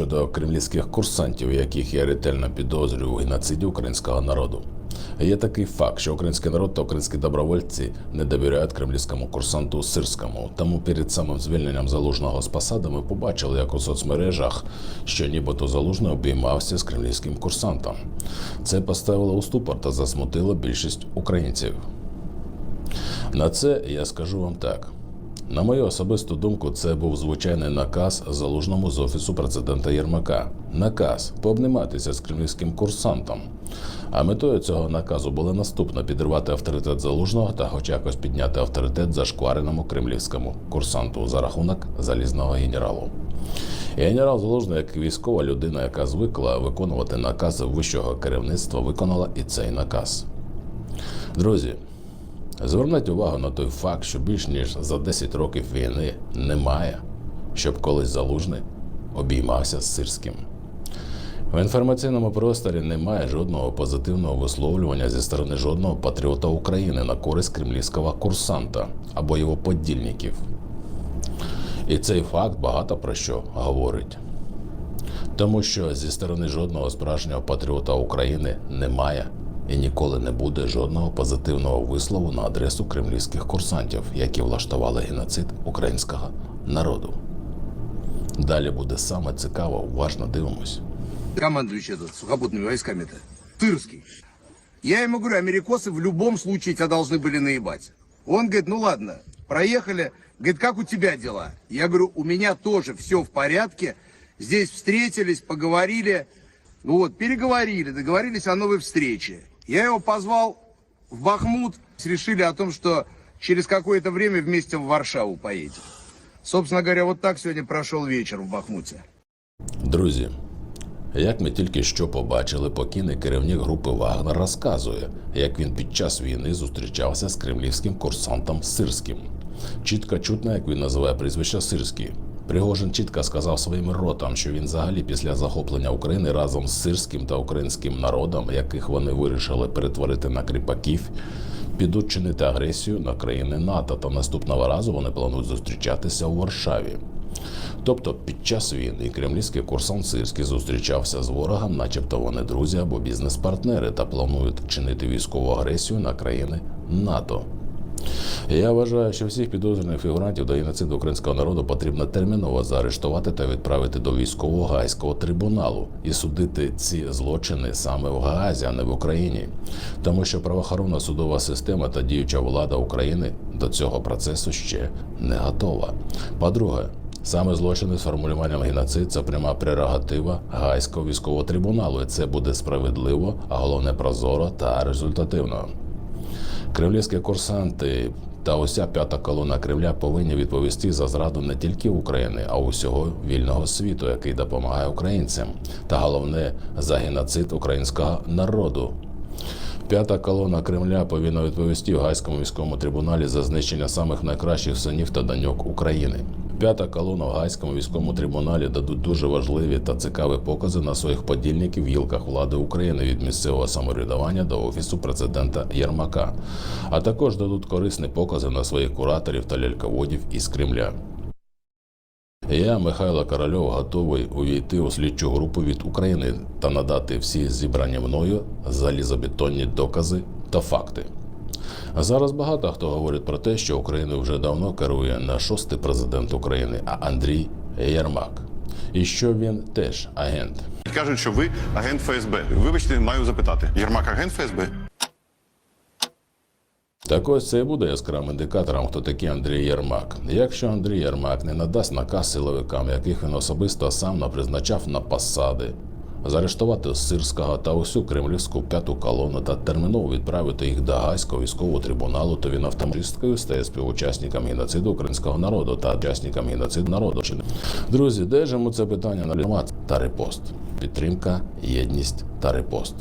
щодо кремлівських курсантів, яких я ретельно підозрюю у геноциді українського народу. Є такий факт, що український народ та українські добровольці не довіряють кремлівському курсанту Сирському. Тому перед самим звільненням залужного з посади ми побачили, як у соцмережах, що нібито залужний обіймався з кремлівським курсантом. Це поставило у ступор та засмутило більшість українців. На це я скажу вам так. На мою особисту думку, це був звичайний наказ залужному з офісу президента Єрмака. Наказ пообніматися з кремлівським курсантом. А метою цього наказу було наступно підривати авторитет залужного та хоч якось підняти авторитет зашквареному кремлівському курсанту за рахунок залізного генералу. Генерал Залужний, як військова людина, яка звикла виконувати накази вищого керівництва, виконала і цей наказ. Друзі, Зверніть увагу на той факт, що більш ніж за 10 років війни немає, щоб колись залужний обіймався з сирським. В інформаційному просторі немає жодного позитивного висловлювання зі сторони жодного патріота України на користь кремлівського курсанта або його подільників. І цей факт багато про що говорить. Тому що зі сторони жодного справжнього патріота України немає і ніколи не буде жодного позитивного вислову на адресу кремлівських курсантів, які влаштували геноцид українського народу. Далі буде саме цікаво, уважно дивимось. командующий этот сухопутными войсками-то? Тырский. Я ему говорю, америкосы в любом случае тебя должны были наебать. Он говорит, ну ладно, проехали. Говорит, как у тебя дела? Я говорю, у меня тоже все в порядке. Здесь встретились, поговорили. Ну вот, переговорили, договорились о новой встрече. Я его позвал в Бахмут. Решили о том, что через какое-то время вместе в Варшаву поедем. Собственно говоря, вот так сегодня прошел вечер в Бахмуте. Друзі, як ми тільки що побачили, покійний керівник групи Вагнер розказує, як він під час війни зустрічався з кремлівським курсантом Сирським. Чітко чутно, як він називає прізвище Сирський. Пригожин чітко сказав своїм ротам, що він взагалі після захоплення України разом з сирським та українським народом, яких вони вирішили перетворити на кріпаків, підуть чинити агресію на країни НАТО. Та наступного разу вони планують зустрічатися у Варшаві. Тобто під час війни кремлівський курсант Сирський зустрічався з ворогом, начебто вони друзі або бізнес-партнери, та планують чинити військову агресію на країни НАТО. Я вважаю, що всіх підозрюваних фігурантів до геноциду українського народу потрібно терміново заарештувати та відправити до військового гайського трибуналу і судити ці злочини саме в Гаазі, а не в Україні, тому що правоохоронна судова система та діюча влада України до цього процесу ще не готова. По-друге, Саме злочини з формулюванням геноцид це пряма прерогатива Гайського військового трибуналу, і це буде справедливо, а головне прозоро та результативно. Кремлівські курсанти та уся п'ята колона Кремля повинні відповісти за зраду не тільки України, а усього вільного світу, який допомагає українцям, та головне за геноцид українського народу. П'ята колона Кремля повинна відповісти в Гайському військовому трибуналі за знищення самих найкращих синів та доньок України. П'ята колона в Гайському військовому трибуналі дадуть дуже важливі та цікаві покази на своїх подільників в гілках влади України від місцевого самоврядування до офісу президента Єрмака, а також дадуть корисні покази на своїх кураторів та ляльководів із Кремля. Я, Михайло Корольов, готовий увійти у слідчу групу від України та надати всі зібрані мною залізобетонні докази та факти. А зараз багато хто говорить про те, що Україною вже давно керує не шостий президент України, а Андрій Єрмак. І що він теж агент. Кажуть, що ви агент ФСБ. Вибачте, маю запитати. Єрмак агент ФСБ? Так ось це і буде яскравим індикатором, хто такий Андрій Єрмак. Якщо Андрій Єрмак не надасть наказ силовикам, яких він особисто сам напризначав на посади, заарештувати Сирського та усю кремлівську п'яту колону та терміново відправити їх до Гайського військового трибуналу, то він автоматично стає співучасником геноциду українського народу та учасником геноциду народу. Друзі, держимо це питання на лімат та репост. Підтримка, єдність та репост.